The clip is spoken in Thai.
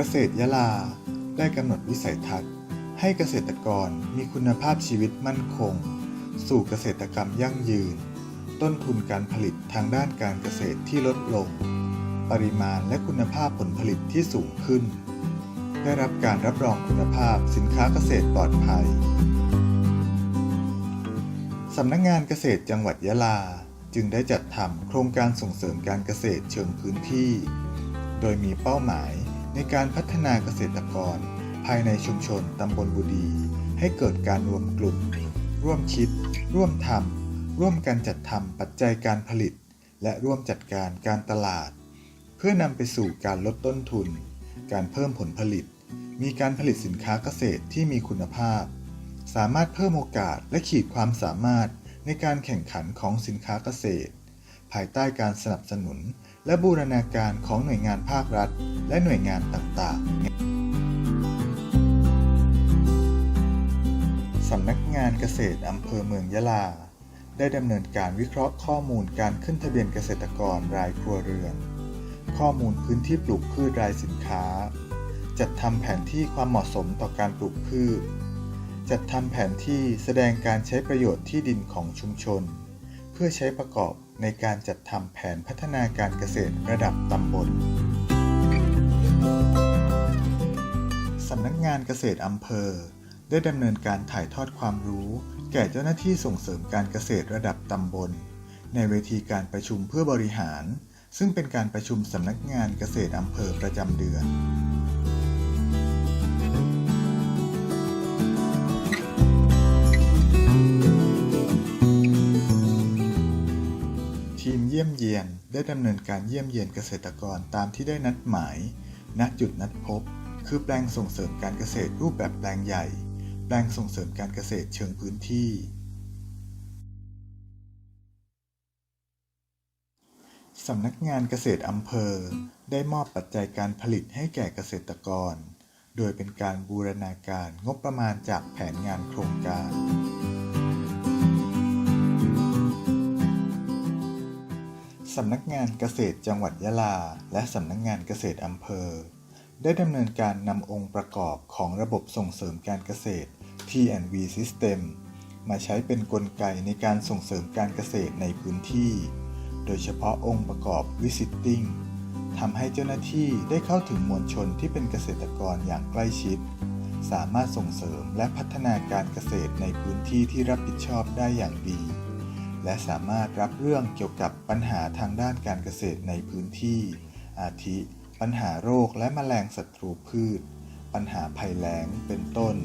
เกษตรยะลา ได้กำหนดวิสัยทัศน์ ให้เกษตรกรมีคุณภาพชีวิตมั่นคง สู่เกษตรกรรมยั่งยืน ต้นทุนการผลิตทางด้านการเกษตรที่ลดลง ปริมาณและคุณภาพผลผลิตที่สูงขึ้น ได้รับการรับรองคุณภาพสินค้าเกษตรปลอดภัยสำนักงงานเกษตรจังหวัดยะลาจึงได้จัดทำโครงการส่งเสริมการเกษตรเชิงพื้นที่ โดยมีเป้าหมาย ในการพัฒนาเกษตรกร ภายในชุมชนตำบลบุดี ให้เกิดการรวมกลุ่ม ร่วมคิด ร่วมทำร่วมกันจัดทำปัจจัยการผลิต และร่วมจัดการการตลาด เพื่อนำไปสู่การลดต้นทุน การเพิ่มผลผลิต มีการผลิตสินค้าเกษตรที่มีคุณภาพ สามารถเพิ่มโอกาสและขีดความสามารถในการแข่งขันของสินค้าเกษตร ภายใต้การสนับสนุน และบูรณาการของหน่วยงานภาครัฐ และหน่วยงานต่างๆ สำนักงานเกษตรอำเภอเมืองยะลา ได้ดำเนินการวิเคราะห์ข้อมูลการขึ้นทะเบียนเกษตรกรรายครัวเรือน ข้อมูลพื้นที่ปลูกพืชรายสินค้า จัดทำแผนที่ความเหมาะสมต่อการปลูกพืช จัดทำแผนที่แสดงการใช้ประโยชน์ที่ดินของชุมชน เพื่อใช้ประกอบ ในการจัดทำแผนพัฒนาการเกษตรระดับตำบลสำนักงานเกษตรอำเภอ ได้ดำเนินการถ่ายทอดความรู้ แก่เจ้าหน้าที่ส่งเสริมการเกษตรระดับตำบล ในเวทีการประชุมเพื่อบริหาร ซึ่งเป็นการประชุมสำนักงานเกษตรอำเภอประจำเดือน ทีมเยี่ยมเยียนได้ดำเนินการเยี่ยมเยียนเกษตรกรตามที่ได้นัดหมาย ณ จุดนัดพบ คือแปลงส่งเสริมการเกษตรรูปแบบแปลงใหญ่ แปลงส่งเสริมการเกษตรเชิงพื้นที่ สำนักงานเกษตรอำเภอ ได้มอบปัจจัยการผลิตให้แก่เกษตรกร โดยเป็นการบูรณาการงบประมาณจากแผนงานโครงการ สำนักงานเกษตรจังหวัดยะลา และสำนักงานเกษตรอำเภอ ได้ดำเนินการนำองค์ประกอบของระบบส่งเสริมการเกษตร T&V System มาใช้เป็นนกลไกในการส่งเสริมการเกษตรในพื้นที่ โดยเฉพาะองค์ประกอบ Visiting ทำให้เจ้าหน้าที่ได้เข้าถึงมวลชนที่เป็นเกษตรกรอย่างใกล้ชิด สามารถส่งเสริมและพัฒนาการเกษตรในพื้นที่ที่รับผิดชอบได้อย่างดี และสามารถรับเรื่องเกี่ยวกับปัญหาทางด้านการเกษตรในพื้นที่ อาทิ ปัญหาโรคและแมลงศัตรูพืช ปัญหาภัยแล้งเป็นต้น